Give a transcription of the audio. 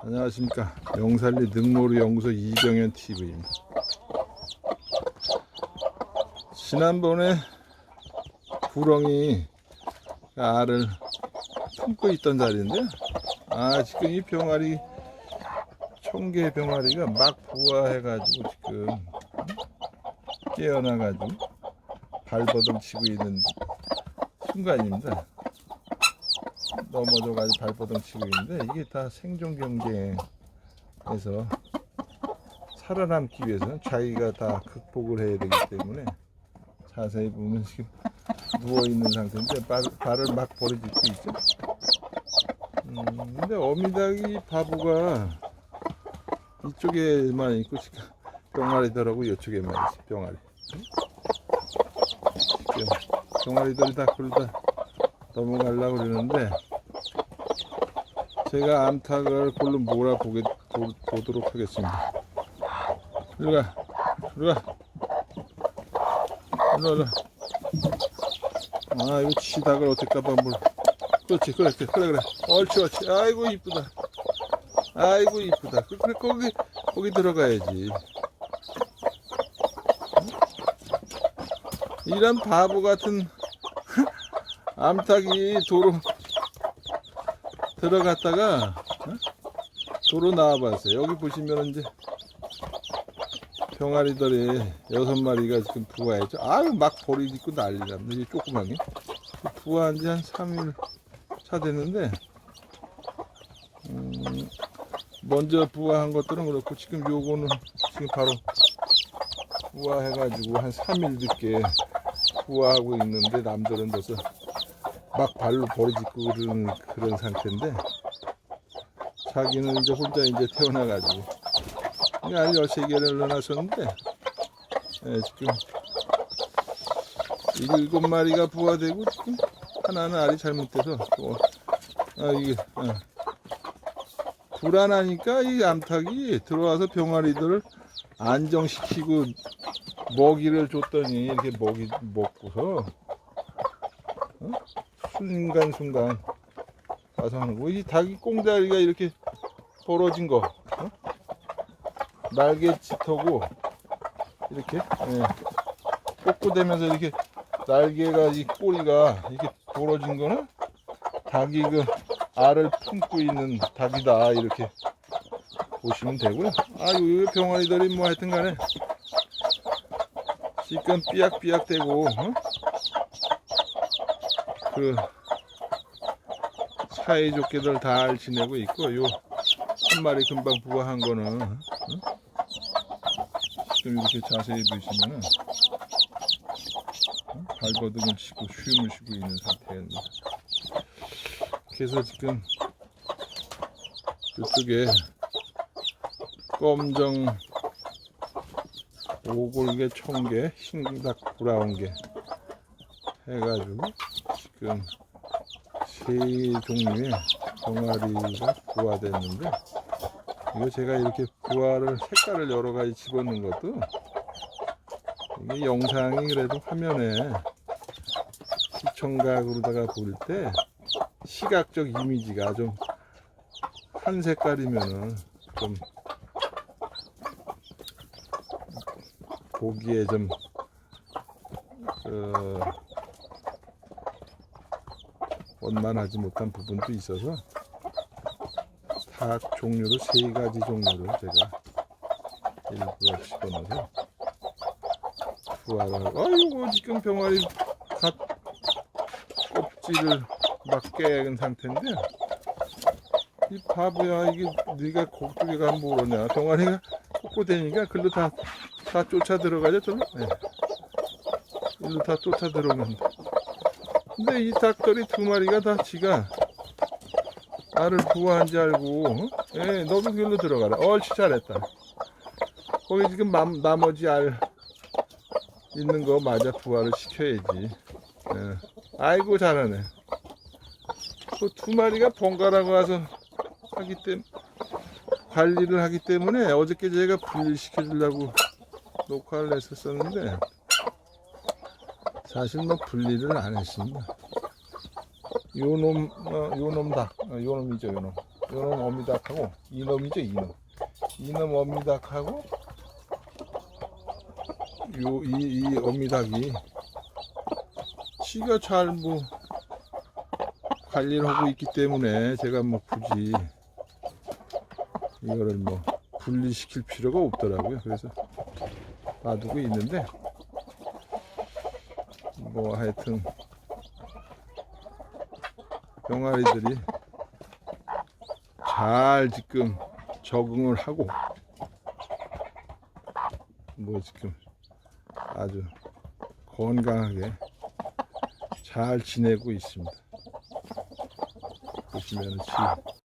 안녕하십니까 명살리 능모루 연구소 이경현 TV입니다. 지난번에 구렁이 알을 품고 있던 자리인데 아 지금 이 병아리 청개 병아리가 막 부화해가지고 지금 깨어나가지고 발버둥 치고 있는 순간입니다. 넘어져가지고 발버둥 치고 있는데 이게 다 생존 경쟁에서 살아남기 위해서는 자기가 다 극복을 해야 되기 때문에 자세히 보면 지금 누워 있는 상태인데 발, 발을 막 버려짓고 있죠. 음, 근데 어미닭이 바보가 이쪽에만 있고 지금 병아리들하고 이쪽에만 있어 병아리. 병아리들이 다 그러다 넘어가려고 그러는데 제가 암탉을 골로 몰아보게 보, 보도록 하겠습니다. 이리 가, 이리 가, 이리 와. 아 이거 치닭을 어떡까봐 뭘? 그렇지, 그래, 그래, 그래, 그래. 옳지, 옳지. 아이고 이쁘다. 아이고 이쁘다. 그- 그래 거기 거기 들어가야지. 이런 바보 같은 암탉이 도로 들어갔다가 어? 도로 나와봤어요. 여기 보시면 이제 병아리들이 여섯 마리가 지금 부화했죠. 아유 막 버리 짓고 난리납니다. 이게 조그맣게 부화한 지 한 3일 차 됐는데 음, 먼저 부화한 것들은 그렇고 지금 요거는 지금 바로 부화해가지고 한 3일 늦게 부화하고 있는데 남들은 벌써 막 발로 버리짓고 그런 그런 상태인데 자기는 이제 혼자 이제 태어나가지고 알 열세 개를 넣어놨었는데 예, 지금 일곱 마리가 부화되고 지금 하나는 알이 잘못돼서 또 아, 이게 어. 불안하니까 이 암탉이 들어와서 병아리들을 안정시키고 먹이를 줬더니 이렇게 먹이 먹고서 순간순간 와서 하는 거. 이 닭이 꽁다리가 이렇게 벌어진 거. 어? 날개 짙하고 이렇게 예. 꼬꼬대면서 이렇게 날개가 이 꼬리가 이렇게 벌어진 거는 닭이 그 알을 품고 있는 닭이다 이렇게 보시면 되고요. 아유 이 병아리들이 뭐 하여튼 간에 지금 삐약삐약 되고 어? 그 사이좋게들 잘 지내고 있고 요 한 마리 금방 부화한 거는 어? 지금 이렇게 자세히 보시면은 어? 발버둥을 치고 쉼을 쉬고 있는 상태입니다. 그래서 지금 그쪽에 검정 오골개 청개 흰닭 브라운개 해가지고 지금 세 종류의 병아리가 부화됐는데 이거 제가 이렇게 부화를 색깔을 여러 가지 집어넣은 것도 이게 영상이 그래도 화면에 시청각으로다가 볼 때 시각적 이미지가 좀 한 색깔이면은 좀 보기에 좀 그, 원만하지 못한 부분도 있어서 닭 종류로 세 가지 종류를 제가 일부러 집어넣어서 부화를 아이고 지금 병아리 갓 껍질을 막 깨는 상태인데 이 바보야 이게 네가 가면 모르냐. 병아리가 꼿꼿대니까 글로 다, 다 쫓아 들어가죠 저로 네. 일로 다 쫓아 들어간다 근데 이 닭들이 두 마리가 다 지가 알을 부화한 줄 알고 어? 예, 너도 그걸로 들어가라 옳지 잘했다 거기 지금 맘, 나머지 알 있는 거 맞아 부화를 시켜야지 예. 아이고 잘하네 그 두 마리가 번갈아가 와서 하기 때문에 관리를 하기 때문에 어저께 제가 분리시켜 주려고 녹화를 했었었는데 사실 뭐 분리를 안 했습니다. 요놈, 어, 요놈 닭, 어, 요놈이죠, 요놈. 요놈 어미닭하고 이놈이죠 이놈 이놈 어미닭하고 요 이 이 어미닭이 지가 잘 뭐 관리를 하고 있기 때문에 제가 뭐 굳이 이거를 뭐 분리시킬 필요가 없더라고요 그래서 놔두고 있는데 뭐 하여튼 병아리들이 잘 지금 적응을 하고 뭐 지금 아주 건강하게 잘 지내고 있습니다. 보시면 지